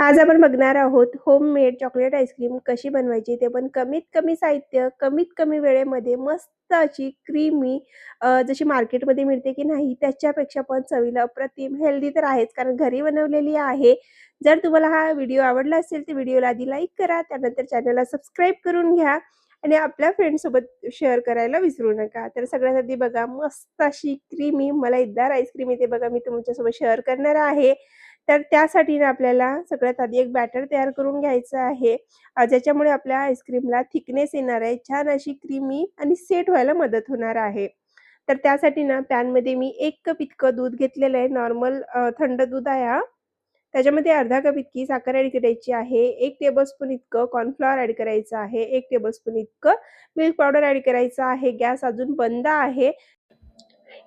आज आपण बघणार आहोत होममेड चॉकलेट आईस्क्रीम कशी बनवायची? ते पण कमीत कमी साहित्य कमीत कमी वेळेमध्ये मस्त अशी क्रीमी जशी मार्केटमध्ये मिळते की नाही त्याच्यापेक्षा पण चवीला अप्रतिम. हेल्दी तर आहेच कारण घरी बनवलेली आहे. जर तुम्हाला हा व्हिडिओ आवडला असेल तर व्हिडिओला आधी लाईक करा त्यानंतर चॅनलला सबस्क्राईब करून घ्या आणि आपल्या फ्रेंडसोबत शेअर करायला विसरू नका. तर सगळ्यात आधी बघा मस्त अशी क्रीमी मला एकदार आईस्क्रीम इथे बघा मी तुमच्यासोबत शेअर करणार आहे. तर त्यासाठी ना आपल्याला सगळ्यात आधी एक बॅटर तयार करून घ्यायचं आहे. ज्याच्यामुळे आपल्या आईस्क्रीमला थिकनेस येणार आहे. छान अशी क्रीमी आणि सेट व्हायला मदत होणार आहे. तर त्यासाठी ना पॅनमध्ये मी एक कप इतकं दूध घेतलेलं आहे. नॉर्मल थंड दूध आहे हा. त्याच्यामध्ये अर्धा कप इतकी साखर ऍड करायची आहे. एक टेबलस्पून इतकं कॉर्नफ्लॉवर ऍड करायचं आहे. एक टेबलस्पून इतकं मिल्क पावडर ऍड करायचं आहे. गॅस अजून बंद आहे.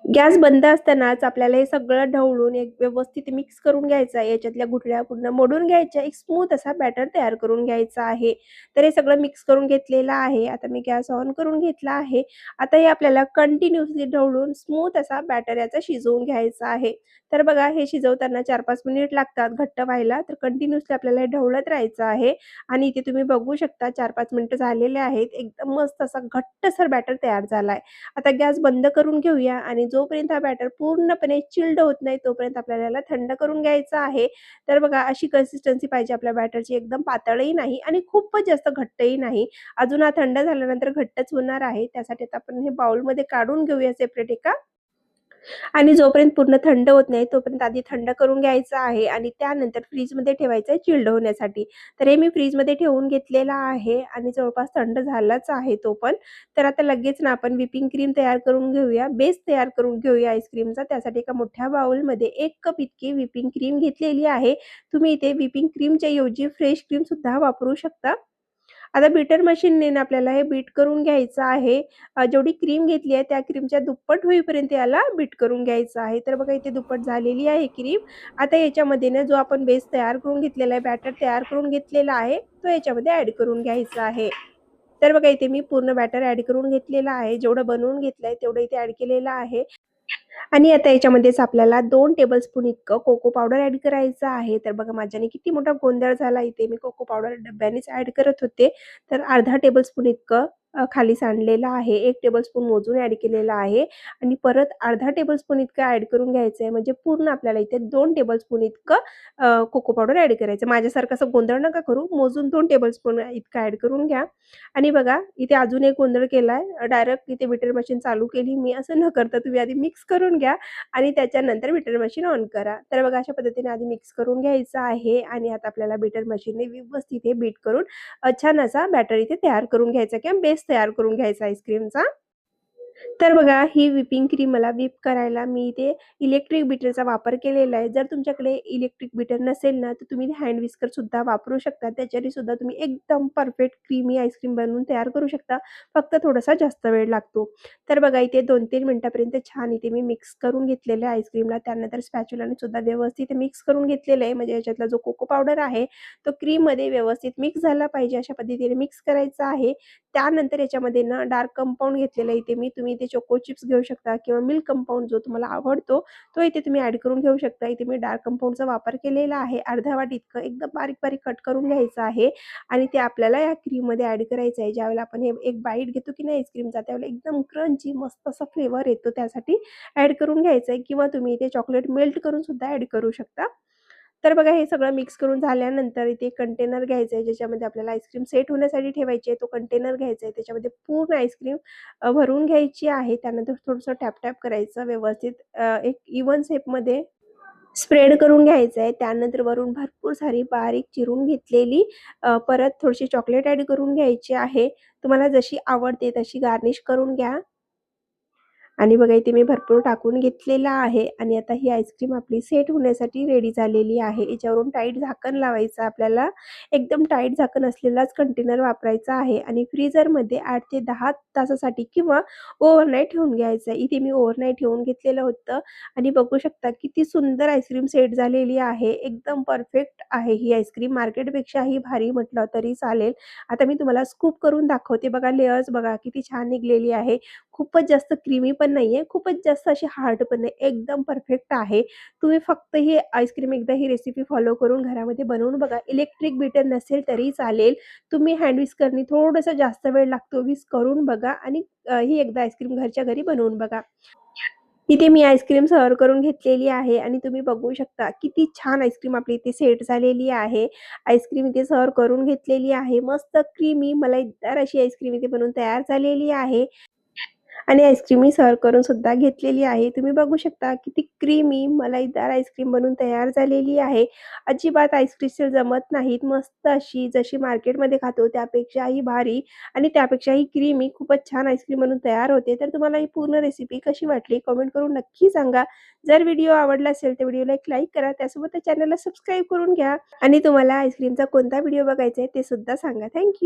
गॅस बंद असतानाच आपल्याला हे सगळं ढवळून एक व्यवस्थित मिक्स करून घ्यायचं आहे. याच्यातल्या गुठळ्या पूर्ण मोडून घ्यायच्या. एक स्मूथ असा बॅटर तयार करून घ्यायचा आहे. तर हे सगळं मिक्स करून घेतलेलं आहे. आता मी गॅस ऑन करून घेतला आहे. आता हे आपल्याला कंटिन्युअसली ढवळून स्मूथ असा बॅटर याचा शिजवून घ्यायचा आहे. तर बघा हे शिजवताना चार पाच मिनिट लागतात घट्ट व्हायला. तर कंटिन्युअसली आपल्याला हे ढवळत राहायचं आहे. आणि इथे तुम्ही बघू शकता चार पाच मिनिटं झालेले आहेत. एकदम मस्त असा घट्टसर बॅटर तयार झालाय. आता गॅस बंद करून घेऊया आणि जोपर्यंत हा बॅटर पूर्णपणे चिल्ड होत नाही तोपर्यंत आपल्याला याला थंड करून घ्यायचा आहे. तर बघा अशी कन्सिस्टन्सी पाहिजे आपल्या बॅटरची एकदम पातळही नाही आणि खूपच जास्त घट्टही नाही. अजून हा थंड झाल्यानंतर घट्टच होणार आहे. त्यासाठी आता आपण हे बाउलमध्ये काढून घेऊया सेपरेट एका. आणि जोपर्यंत पूर्ण थंड होत नाही तोपर्यंत आधी थंड करून घ्यायचं आहे आणि त्यानंतर फ्रीजमध्ये ठेवायचं आहे चिल्ड होण्यासाठी. तर हे मी फ्रीजमध्ये ठेवून घेतलेला आहे आणि जवळपास थंड झालाच आहे तो पण. तर आता लगेच ना आपण व्हिपिंग क्रीम तयार करून घेऊया. बेस तयार करून घेऊया आईस्क्रीमचा. त्यासाठी एका मोठ्या बाउलमध्ये एक कप इतकी व्हिपिंग क्रीम घेतलेली आहे. तुम्ही इथे व्हिपिंग क्रीमच्या ऐवजी फ्रेश क्रीम सुद्धा वापरू शकता. आता बीटर मशीनने आपल्याला हे बीट करून घ्यायचं आहे. जेवढी क्रीम घेतली आहे त्या क्रीमच्या दुप्पट होईपर्यंत याला बीट करून घ्यायचं आहे. तर बघा इथे दुप्पट झालेली आहे क्रीम आता याच्यामध्ये ना जो आपण बेस तयार करून घेतलेला आहे बॅटर तयार करून घेतलेला आहे तो याच्यामध्ये ऍड करून घ्यायचा आहे. तर बघा इथे मी पूर्ण बॅटर ऍड करून घेतलेला आहे. जेवढं बनवून घेतलं आहे तेवढं इथे ऍड केलेलं आहे. आणि आता याच्यामध्येच आपल्याला दोन टेबलस्पून इतकं कोको पावडर ऍड करायचं आहे. तर बघा माझ्याने किती मोठा गोंधळ झाला. इथे मी कोको पावडर डब्यानेच ऍड करत होते. तर अर्धा टेबलस्पून इतकं खाली सांडलेला आहे. एक टेबलस्पून मोजून ऍड केलेला आहे. आणि परत अर्धा टेबलस्पून इतकं ऍड करून घ्यायचं आहे म्हणजे पूर्ण आपल्याला इथे दोन टेबलस्पून इतकं कोको पावडर ऍड करायचं माझ्यासारखं असं गोंधळ नका करू. मोजून दोन टेबलस्पून इतकं ऍड करून घ्या. आणि बघा इथे अजून एक गोंधळ केला आहे डायरेक्ट इथे विटर मशीन चालू केली. मी असं न करता तुम्ही आधी मिक्स करून घ्या. आणि त्याच्यानंतर बिटर मशीन ऑन करा. तर बघा अशा पद्धतीने आधी मिक्स करून घ्यायचं आहे. आणि आता आपल्याला बिटर मशीनने व्यवस्थित हे बीट करून छान असा बॅटर इथे तयार करून घ्यायचा किंवा बेस तयार करून घ्यायचा आईस्क्रीमचा तर बघा ही विपिंग क्रीम मला विप करायला मी इथे इलेक्ट्रिक बीटरचा वापर केलेला आहे. जर तुमच्याकडे इलेक्ट्रिक बीटर नसेल ना तर तुम्ही हँड विस्कर सुद्धा वापरू शकता. त्याच्याने सुद्धा तुम्ही एकदम परफेक्ट क्रीमी आईस्क्रीम बनवून तयार करू शकता. फक्त थोडासा जास्त वेळ लागतो. तर बघा इथे दोन तीन मिनटापर्यंत छान इथे मी मिक्स करून घेतलेलं आहे आईस्क्रीमला. त्यानंतर स्पॅच्युलाने सुद्धा व्यवस्थित मिक्स करून घेतलेलं आहे. म्हणजे याच्यातला जो कोको पावडर आहे तो क्रीममध्ये व्यवस्थित मिक्स झाला पाहिजे. अशा पद्धतीने मिक्स करायचा आहे. त्यानंतर याच्यामध्ये ना डार्क कंपाऊंड घेतलेला इथे मी. तुम्ही इथे चोको चिप्स घेऊ शकता किंवा मिल्क कंपाऊंड जो तुम्हाला आवडतो तो इथे तुम्ही ऍड करून घेऊ शकता. इथे मी डार्क कंपाऊंडचा वापर केलेला आहे. अर्धा वाट इतकं एकदम बारीक बारीक कट करून घ्यायचं आहे आणि ते आपल्याला या क्रीममध्ये ऍड करायचं आहे. ज्यावेळेला आपण हे एक बाईट घेतो की नाही आईस्क्रीमचा त्यावेळेला एकदम क्रंची मस्त असा फ्लेवर येतो त्यासाठी ऍड करून घ्यायचा आहे. किंवा तुम्ही इथे चॉकलेट मेल्ट करून सुद्धा ऍड करू शकता. तर बघा हे सगळं मिक्स करून झाल्यानंतर इथे कंटेनर घ्यायचं आहे ज्याच्यामध्ये आपल्याला आईस्क्रीम सेट होण्यासाठी ठेवायची आहे. तो कंटेनर घ्यायचा आहे त्याच्यामध्ये पूर्ण आईस्क्रीम भरून घ्यायची आहे. त्यानंतर थोडंसं टॅप टॅप करायचं व्यवस्थित. एक इवन शेपमध्ये स्प्रेड करून घ्यायचं आहे त्यानंतर वरून भरपूर सारी बारीक चिरून घेतलेली परत थोडीशी चॉकलेट ॲड करून घ्यायची आहे. तुम्हाला जशी आवडते तशी गार्निश करून घ्या. आणि बघा इथे मी भरपूर टाकून घेतलेला आहे. आणि आता ही आईस्क्रीम आपली सेट होण्यासाठी रेडी झालेली आहे. याच्यावरून टाईट झाकण लावायचं आपल्याला. एकदम टाईट झाकण असलेलाच कंटेनर वापरायचा आहे. आणि फ्रीजरमध्ये आठ ते दहा तासासाठी किंवा ओव्हरनाईट ठेवून घ्यायचं आहे. इथे मी ओव्हरनाईट ठेवून घेतलेलं होतं. आणि बघू शकता किती सुंदर आईस्क्रीम सेट झालेली आहे. एकदम परफेक्ट आहे ही आईस्क्रीम. मार्केटपेक्षाही भारी म्हटलं तरी चालेल. आता मी तुम्हाला स्कूप करून दाखवते. बघा लेअर्स बघा किती छान निघलेली आहे. खूपच जास्त क्रीमी पण नाहीये, खूपच जास्त अशी हार्ड पण नाही. एकदम परफेक्ट आहे. तुम्ही फक्त ही आईस्क्रीम एकदा ही रेसिपी फॉलो करून घरामध्ये बनवून बघा. इलेक्ट्रिक बीटर नसेल तरी चालेल. तुम्ही हँड विस्करनी थोडंसं जास्त वेळ लागतो विस्क करून बघा आणि ही एकदा आईस्क्रीम घरच्या घरी बनवून बघा. इथे मी आईस्क्रीम सर्व्ह करून घेतलेली आहे आणि तुम्ही बघू शकता किती छान आईस्क्रीम आपली इथे सेट झालेली आहे. आईस्क्रीम इथे सर्व करून घेतलेली आहे. मस्त क्रीमी मलाईदार अशी आईस्क्रीम इथे बनवून तयार झालेली आहे. आणि आईस्क्रीम मी सर्व करून सुद्धा घेतलेली आहे. तुम्ही बघू शकता किती क्रीमी मलाईदार आईस्क्रीम बनून तयार झालेली आहे. अजिबात आईस्क्रीम जमत नाहीत. मस्त अशी जशी मार्केटमध्ये खातो त्यापेक्षाही भारी आणि त्यापेक्षाही क्रीमी खूपच छान आईस्क्रीम बनून तयार होते. तर तुम्हाला ही पूर्ण रेसिपी कशी वाटली कमेंट करून नक्की सांगा. जर व्हिडिओ आवडला असेल तर व्हिडिओला एक लाईक करा. त्यासोबत चॅनलला सबस्क्राईब करून घ्या आणि तुम्हाला आईस्क्रीमचा कोणता व्हिडिओ बघायचा आहे ते सुद्धा सांगा. Thank you.